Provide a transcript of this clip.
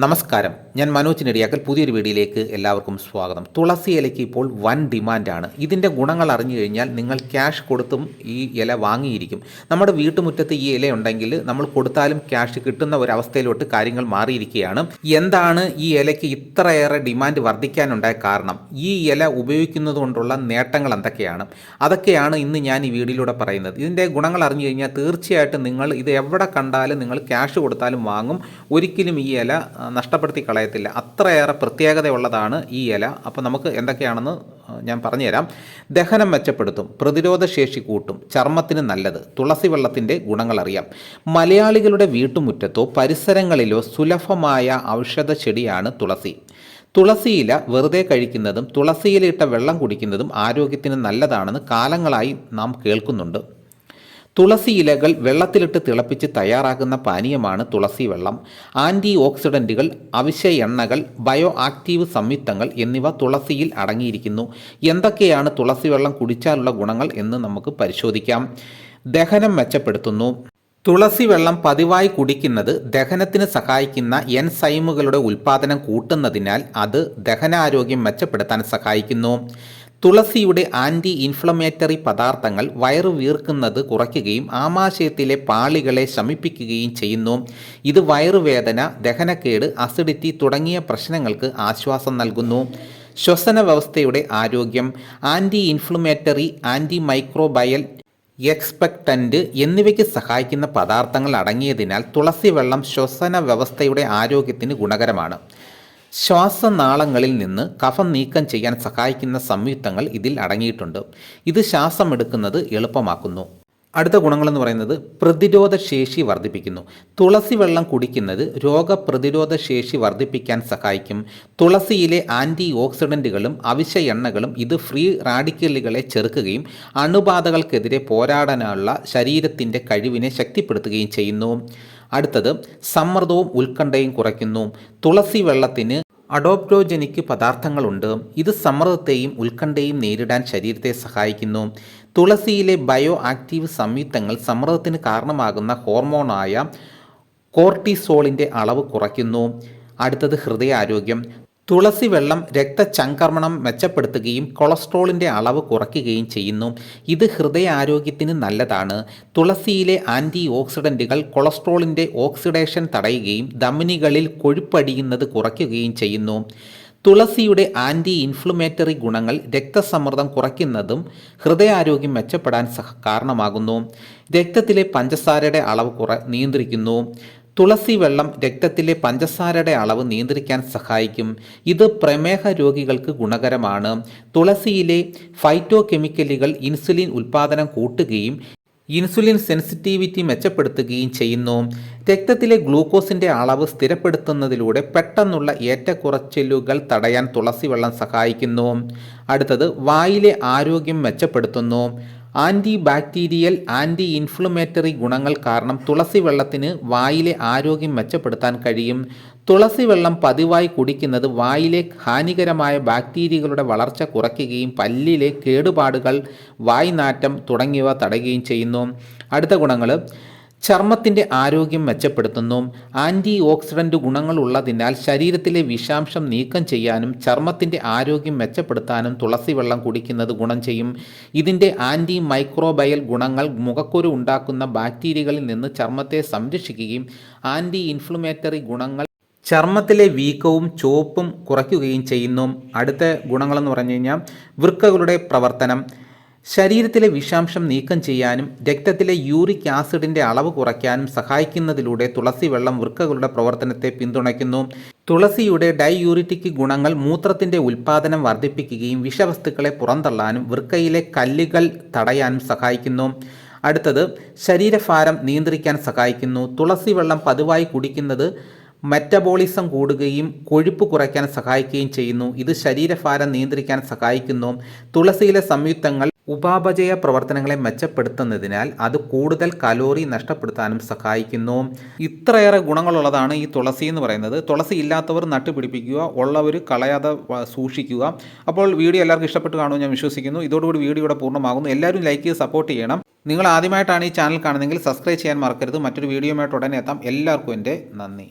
നമസ്കാരം. ഞാൻ മനോജ് നെടിയാക്കൽ. പുതിയൊരു വീഡിയോയിലേക്ക് എല്ലാവർക്കും സ്വാഗതം. തുളസി ഇലയ്ക്ക് ഇപ്പോൾ വൻ ഡിമാൻഡാണ്. ഇതിന്റെ ഗുണങ്ങൾ അറിഞ്ഞു കഴിഞ്ഞാൽ നിങ്ങൾ ക്യാഷ് കൊടുത്തും ഈ ഇല വാങ്ങിയിരിക്കും. നമ്മുടെ വീട്ടുമുറ്റത്ത് ഈ ഇല ഉണ്ടെങ്കിൽ നമ്മൾ കൊടുത്താലും ക്യാഷ് കിട്ടുന്ന ഒരു അവസ്ഥയിലോട്ട് കാര്യങ്ങൾ മാറിയിരിക്കുകയാണ്. എന്താണ് ഈ ഇലയ്ക്ക് ഇത്രയേറെ ഡിമാൻഡ് വർദ്ധിക്കാനുണ്ടായ കാരണം? ഈ ഇല ഉപയോഗിക്കുന്നത് കൊണ്ടുള്ള നേട്ടങ്ങൾ എന്തൊക്കെയാണ്? അതൊക്കെയാണ് ഇന്ന് ഞാൻ ഈ വീഡിയോയിലൂടെ പറയുന്നത്. ഇതിന്റെ ഗുണങ്ങൾ അറിഞ്ഞു കഴിഞ്ഞാൽ തീർച്ചയായിട്ടും നിങ്ങൾ ഇത് എവിടെ കണ്ടാലും നിങ്ങൾ ക്യാഷ് കൊടുത്താലും വാങ്ങും. ഒരിക്കലും ഈ ഇല നഷ്ടപ്പെടുത്തി കളയത്തില്ല. അത്രയേറെ പ്രത്യേകതയുള്ളതാണ് ഈ ഇല. അപ്പോൾ നമുക്ക് എന്തൊക്കെയാണെന്ന് ഞാൻ പറഞ്ഞുതരാം. ദഹനം മെച്ചപ്പെടുത്തും പ്രതിരോധ ശേഷി കൂട്ടും ചർമ്മത്തിന് നല്ലത് തുളസി വെള്ളത്തിന്റെ ഗുണങ്ങളറിയാം മലയാളികളുടെ വീട്ടുമുറ്റത്തോ പരിസരങ്ങളിലോ സുലഭമായ ഔഷധ ചെടിയാണ് തുളസി. തുളസിയില വെറുതെ കഴിക്കുന്നതും തുളസിയിലിട്ട വെള്ളം കുടിക്കുന്നതും ആരോഗ്യത്തിന് നല്ലതാണെന്ന് കാലങ്ങളായി നാം കേൾക്കുന്നുണ്ട്. തുളസി ഇലകൾ വെള്ളത്തിലിട്ട് തിളപ്പിച്ച് തയ്യാറാക്കുന്ന പാനീയമാണ് തുളസി വെള്ളം. ആന്റി ഓക്സിഡന്റുകൾ അവശ്യ എണ്ണകൾ ബയോ ആക്റ്റീവ് സംയുക്തങ്ങൾ എന്നിവ തുളസിയിൽ അടങ്ങിയിരിക്കുന്നു. എന്തൊക്കെയാണ് തുളസി വെള്ളം കുടിച്ചാലുള്ള ഗുണങ്ങൾ എന്ന് നമുക്ക് പരിശോധിക്കാം. ദഹനം മെച്ചപ്പെടുത്തുന്നു. തുളസി വെള്ളം പതിവായി കുടിക്കുന്നത് ദഹനത്തിന് സഹായിക്കുന്ന എൻസൈമുകളുടെ ഉൽപ്പാദനം കൂട്ടുന്നതിനാൽ അത് ദഹനാരോഗ്യം മെച്ചപ്പെടുത്താൻ സഹായിക്കുന്നു. തുളസിയുടെ ആന്റി ഇൻഫ്ലമേറ്ററി പദാർത്ഥങ്ങൾ വയറു വീർക്കുന്നത് കുറയ്ക്കുകയും ആമാശയത്തിലെ പാളികളെ ശമിപ്പിക്കുകയും ചെയ്യുന്നു. ഇത് വയറുവേദന ദഹനക്കേട് അസിഡിറ്റി തുടങ്ങിയ പ്രശ്നങ്ങൾക്ക് ആശ്വാസം നൽകുന്നു. ശ്വസന വ്യവസ്ഥയുടെ ആരോഗ്യം anti inflammatory anti microbial expectorant എന്നിവയ്ക്ക് സഹായിക്കുന്ന പദാർത്ഥങ്ങൾ അടങ്ങിയതിനാൽ തുളസി വെള്ളം ശ്വസന വ്യവസ്ഥയുടെ ആരോഗ്യത്തിന് ഗുണകരമാണ്. ശ്വാസനാളങ്ങളിൽ നിന്ന് കഫം നീക്കം ചെയ്യാൻ സഹായിക്കുന്ന സംയുക്തങ്ങൾ ഇതിൽ അടങ്ങിയിട്ടുണ്ട്. ഇത് ശ്വാസം എടുക്കുന്നത് എളുപ്പമാക്കുന്നു. അടുത്ത ഗുണങ്ങളെന്ന് പറയുന്നത് പ്രതിരോധ ശേഷി വർദ്ധിപ്പിക്കുന്നു. തുളസി വെള്ളം കുടിക്കുന്നത് രോഗപ്രതിരോധ ശേഷി വർദ്ധിപ്പിക്കാൻ സഹായിക്കും. തുളസിയിലെ ആന്റി ഓക്സിഡന്റുകളും അവശ്യ എണ്ണകളും ഇത് ഫ്രീ റാഡിക്കലുകളെ ചെറുക്കുകയും അണുബാധകൾക്കെതിരെ പോരാടാനുള്ള ശരീരത്തിന്റെ കഴിവിനെ ശക്തിപ്പെടുത്തുകയും ചെയ്യുന്നു. അടുത്തത് സമ്മർദ്ദവും ഉത്കണ്ഠയും കുറയ്ക്കുന്നു. തുളസി വെള്ളത്തിന് അഡോപ്റ്റോജനിക് പദാർത്ഥങ്ങളുണ്ട്. ഇത് സമ്മർദ്ദത്തെയും ഉത്കണ്ഠയും നേരിടാൻ ശരീരത്തെ സഹായിക്കുന്നു. തുളസിയിലെ ബയോ ആക്റ്റീവ് സംയുക്തങ്ങൾ സമ്മർദ്ദത്തിന് കാരണമാകുന്ന ഹോർമോണായ കോർട്ടിസോളിന്റെ അളവ് കുറയ്ക്കുന്നു. അടുത്തത് ഹൃദയാരോഗ്യം. തുളസി വെള്ളം രക്തചംക്രമണം മെച്ചപ്പെടുത്തുകയും കൊളസ്ട്രോളിന്റെ അളവ് കുറയ്ക്കുകയും ചെയ്യുന്നു. ഇത് ഹൃദയാരോഗ്യത്തിന് നല്ലതാണ്. തുളസിയിലെ ആന്റി ഓക്സിഡന്റുകൾ കൊളസ്ട്രോളിന്റെ ഓക്സിഡേഷൻ തടയുകയും ധമനികളിൽ കൊഴുപ്പടിയുന്നത് കുറയ്ക്കുകയും ചെയ്യുന്നു. തുളസിയുടെ ആന്റി ഇൻഫ്ലമേറ്ററി ഗുണങ്ങൾ രക്തസമ്മർദ്ദം കുറയ്ക്കുന്നതും ഹൃദയാരോഗ്യം മെച്ചപ്പെടാൻ സഹ കാരണമാകുന്നു. രക്തത്തിലെ പഞ്ചസാരയുടെ അളവ് കുറ നിയന്ത്രിക്കുന്നു. തുളസി വെള്ളം രക്തത്തിലെ പഞ്ചസാരയുടെ അളവ് നിയന്ത്രിക്കാൻ സഹായിക്കും. ഇത് പ്രമേഹ രോഗികൾക്ക് ഗുണകരമാണ്. തുളസിയിലെ ഫൈറ്റോ കെമിക്കലുകൾ ഇൻസുലിൻ ഉൽപ്പാദനം കൂട്ടുകയും ഇൻസുലിൻ സെൻസിറ്റിവിറ്റി മെച്ചപ്പെടുത്തുകയും ചെയ്യുന്നു. രക്തത്തിലെ ഗ്ലൂക്കോസിന്റെ അളവ് സ്ഥിരപ്പെടുത്തുന്നതിലൂടെ പെട്ടെന്നുള്ള ഏറ്റക്കുറച്ചിലുകൾ തടയാൻ തുളസി വെള്ളം സഹായിക്കുന്നു. അടുത്തത് വായിലെ ആരോഗ്യം മെച്ചപ്പെടുത്തുന്നു. ആന്റി ബാക്ടീരിയൽ ആന്റി ഇൻഫ്ലമേറ്ററി ഗുണങ്ങൾ കാരണം തുളസി വെള്ളത്തിന് വായിലെ ആരോഗ്യം മെച്ചപ്പെടുത്താൻ കഴിയും. തുളസി വെള്ളം പതിവായി കുടിക്കുന്നത് വായിലെ ഹാനികരമായ ബാക്ടീരിയകളുടെ വളർച്ച കുറയ്ക്കുകയും പല്ലിലെ കേടുപാടുകൾ വായ്നാറ്റം തുടങ്ങിയവ തടയുകയും ചെയ്യുന്നു. അടുത്ത ഗുണങ്ങൾ ചർമ്മത്തിന്റെ ആരോഗ്യം മെച്ചപ്പെടുത്തുന്നു. ആന്റി ഓക്സിഡന്റ് ഗുണങ്ങളുള്ളതിനാൽ ശരീരത്തിലെ വിഷാംശം നീക്കം ചെയ്യാനും ചർമ്മത്തിന്റെ ആരോഗ്യം മെച്ചപ്പെടുത്താനും തുളസി വെള്ളം കുടിക്കുന്നത് ഗുണം ചെയ്യും. ഇതിന്റെ ആന്റി മൈക്രോബയൽ ഗുണങ്ങൾ മുഖക്കുരു ഉണ്ടാക്കുന്ന ബാക്ടീരിയകളിൽ നിന്ന് ചർമ്മത്തെ സംരക്ഷിക്കുകയും ആന്റി ഇൻഫ്ലമേറ്ററി ഗുണങ്ങൾ ചർമ്മത്തിലെ വീക്കവും ചുവപ്പും കുറയ്ക്കുകയും ചെയ്യുന്നു. അടുത്ത ഗുണങ്ങളെന്ന് പറഞ്ഞു കഴിഞ്ഞാൽ വൃക്കകളുടെ പ്രവർത്തനം. ശരീരത്തിലെ വിഷാംശം നീക്കം ചെയ്യാനും രക്തത്തിലെ യൂറിക് ആസിഡിന്റെ അളവ് കുറയ്ക്കാനും സഹായിക്കുന്നതിലൂടെ തുളസി വെള്ളം വൃക്കകളുടെ പ്രവർത്തനത്തെ പിന്തുണയ്ക്കുന്നു. തുളസിയുടെ ഡൈയൂറിറ്റിക് ഗുണങ്ങൾ മൂത്രത്തിന്റെ ഉൽപ്പാദനം വർദ്ധിപ്പിക്കുകയും വിഷവസ്തുക്കളെ പുറന്തള്ളാനും വൃക്കയിലെ കല്ലുകൾ തടയാനും സഹായിക്കുന്നു. അടുത്തത് ശരീരഭാരം നിയന്ത്രിക്കാൻ സഹായിക്കുന്നു. തുളസി വെള്ളം പതിവായി കുടിക്കുന്നത് മെറ്റബോളിസം കൂടുകയും കൊഴുപ്പ് കുറയ്ക്കാൻ സഹായിക്കുകയും ചെയ്യുന്നു. ഇത് ശരീരഭാരം നിയന്ത്രിക്കാൻ സഹായിക്കുന്നു. തുളസിയിലെ സംയുക്തങ്ങൾ ഉപാപചയ പ്രവർത്തനങ്ങളെ മെച്ചപ്പെടുത്തുന്നതിനാൽ അത് കൂടുതൽ കലോറി നഷ്ടപ്പെടുത്താനും സഹായിക്കുന്നു. ഇത്രയേറെ ഗുണങ്ങളുള്ളതാണ് ഈ തുളസി എന്ന് പറയുന്നത്. തുളസി ഇല്ലാത്തവർ നട്ടുപിടിപ്പിക്കുക ഉള്ളവർ കളയാതെ സൂക്ഷിക്കുക. അപ്പോൾ വീഡിയോ എല്ലാവർക്കും ഇഷ്ടപ്പെട്ട് കാണുമെന്ന് ഞാൻ വിശ്വസിക്കുന്നു. ഇതോടുകൂടി വീഡിയോ ഇവിടെ പൂർണമാകുന്നു. എല്ലാവരും ലൈക്ക് ചെയ്ത് സപ്പോർട്ട് ചെയ്യണം. നിങ്ങൾ ആദ്യമായിട്ടാണ് ഈ ചാനൽ കാണുന്നതെങ്കിൽ സബ്സ്ക്രൈബ് ചെയ്യാൻ മറക്കരുത്. മറ്റൊരു വീഡിയോയുമായിട്ട് ഉടനെ എത്താം. എല്ലാവർക്കും എന്റെ നന്ദി.